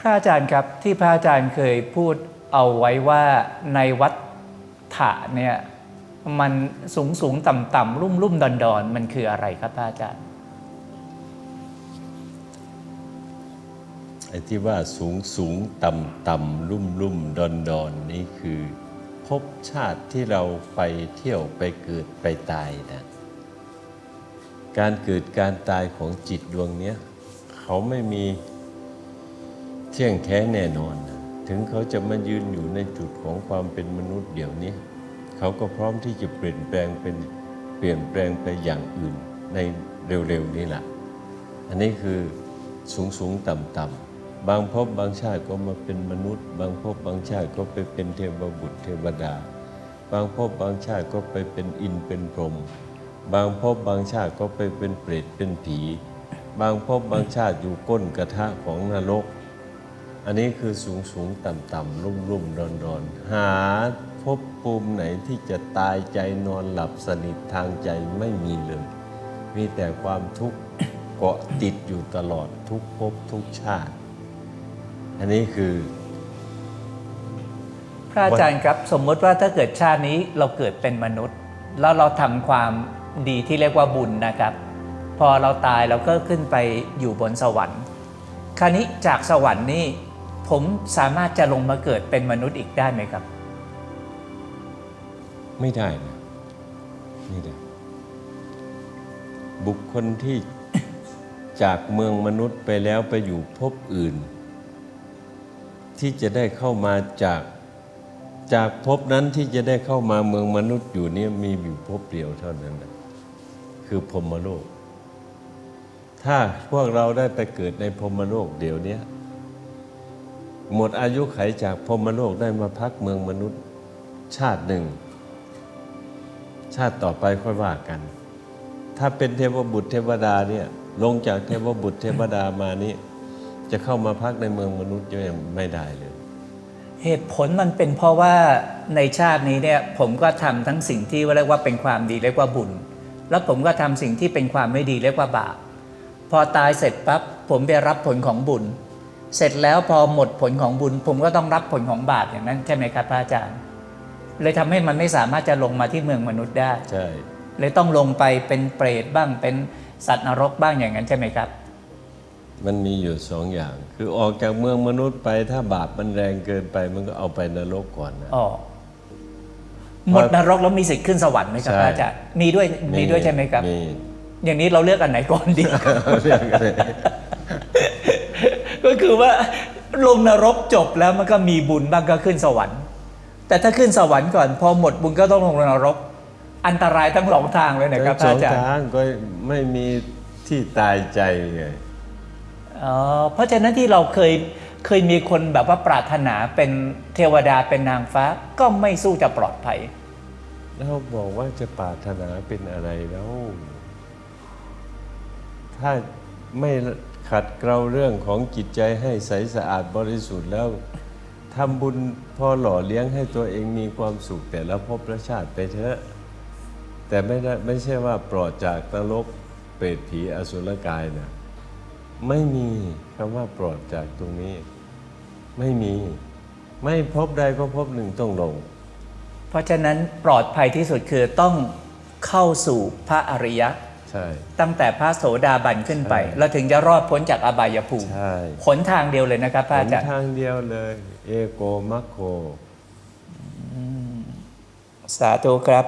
พระอาจารย์ครับที่พระอาจารย์เคยพูดเอาไว้ว่าในวัฏฏะเนี่ยมันสูงสูงต่ำต่ำรุ่มรุ่มดอนดอนมันคืออะไรครับพระอาจารย์ไอ้ที่ว่าสูงสูงต่ำต่ำลุ่มลุ่มดอนดอนนี่คือภพชาติที่เราไปเที่ยวไปเกิดไปตายนะการเกิดการตายของจิตดวงเนี้ยเขาไม่มี ที่ยงแท้แน่นอน ถึงเขาจะมายืนอยู่ในจุดของความเป็นมนุษย์เดี๋ยวนี้ เขาก็พร้อมที่จะเปลี่ยนแปลงเป็นเปลี่ยนแปลงไปอย่างอื่นในเร็วๆนี้แหละอันนี้คือสูงสูงต่ำต่ำบางพบบางชาติก็มาเป็นมนุษย์ บางพบบางชาติก็ไปเป็นเทวบุตรเทวดา บางพบบางชาติก็ไปเป็นอินเป็นพรหมบางพบบางชาติก็ไปเป็นเปรตเป็นผี บางภพบางชาติอยู่ก้นกระทะของนรก อันนี้คือสูงสูงต่ำต่ำรุ่มรุ่มดอนดอนหาภพภูมิไหนที่จะตายใจนอนหลับสนิททางใจไม่มีเลย มีแต่ความทุกข์เกาะติดอยู่ตลอดทุกภพทุกชาติ อันนี้คือ พระอาจารย์ครับสมมติว่าถ้าเกิดชาตินี้เราเกิดเป็นมนุษย์ แล้วเราทำความดีที่เรียกว่าบุญนะครับ พอเราตายเราก็ขึ้นไปอยู่บนสวรรค์คราวนี้จากสวรรค์นี่ ผมสามารถจะลงมาเกิดเป็นมนุษย์อีกได้ไหมครับ ไม่ได้นะไม่ได้ บุคคลที่จากเมืองมนุษย์ไปแล้วไปอยู่ภพอื่น ที่จะได้เข้ามาจากจากภพนั้นที่จะได้เข้ามาเมืองมนุษย์อยู่เนี่ยมีอยู่ภพเดียวเท่านั้นนะคือพรมโลก ถ้าพวกเราได้ไปเกิดในพรมโลกเดี๋ยวนี้ หมดอายุไขจากพรมโลกได้มาพักเมืองมนุษย์ ชาติหนึ่ง ชาติต่อไปค่อยว่ากัน ถ้าเป็นเทวบุตรเทวดาเนี่ยลงจากเทวบุตรเทวดามานี่จะเข้ามาพักในเมืองมนุษย์ยังไม่ได้เลย เหตุผลมันเป็นเพราะว่าในชาตินี้เนี่ยผมก็ทำทั้งสิ่งที่เรียกว่าเป็นความดีเรียกว่าบุญ แล้วผมก็ทำสิ่งที่เป็นความไม่ดีเรียกว่าบาปพอตายเสร็จปั๊บผมไปรับผลของบุญ เสร็จแล้วพอหมดผลของบุญ ผมก็ต้องรับผลของบาปอย่างนั้นใช่ไหมครับพระอาจารย์ เลยทำให้มันไม่สามารถจะลงมาที่เมืองมนุษย์ได้ใช่เลยต้องลงไปเป็นเปรตบ้างเป็นสัตว์นรกบ้างอย่างนั้นใช่ไหมครับ มันมีอยู่สองอย่าง คือออกจากเมืองมนุษย์ไปถ้าบาปมันแรงเกินไปมันก็เอาไปนรกก่อนนะอ๋อหมดนรกแล้วมีสิทธิ์ขึ้นสวรรค์ไหมครับใช่พระอาจารย์มีด้วยมีด้วยใช่ไหมครับมีอย่างนี้เราเลือกอันไหนก่อนดีเรื่องอะไร ก็คือว่าลงนรกจบแล้วมันก็มีบุญบ้างก็ขึ้นสวรรค์ แต่ถ้าขึ้นสวรรค์ก่อน พอหมดบุญก็ต้องลงนรก อันตรายทั้งสองทางเลยนะครับพสระองอาจารย์ทางก็ไม่มีที่ตายใจไงอ๋อเพราะฉะนั้นที่เราเคยเคยมีคนแบบว่าปรารถนาเป็นเทวดาเป็นนางฟ้าก็ไม่สู้จะปลอดภัยแล้วบอกว่าจะปรารถนาเป็นอะไรแล้ว ถ้าไม่ ขัดเกลาเรื่องของจิตใจให้ใสสะอาดบริสุทธิ์แล้วทำบุญพอหล่อเลี้ยงให้ตัวเองมีความสุขแต่ละภพละชาติไปเถอะ แต่ไม่ได้ไม่ใช่ว่าปลอดจากนรกเปรตผีอสุรกายนะไม่มีคำว่าปลอดจากตรงนี้ ไม่มี ไม่พบใดก็พบหนึ่งต้องลง เพราะฉะนั้นปลอดภัยที่สุดคือต้องเข้าสู่พระอริยะ ใช่ ตั้งแต่พระโสดาบันขึ้นไปใช่เราถึงจะรอดพ้นจากอบายภูมิใช่หนทางเดียวเลยนะครับพระหอานจารย์ทางเดียวเลย เอโกมัคโค สาธุครับ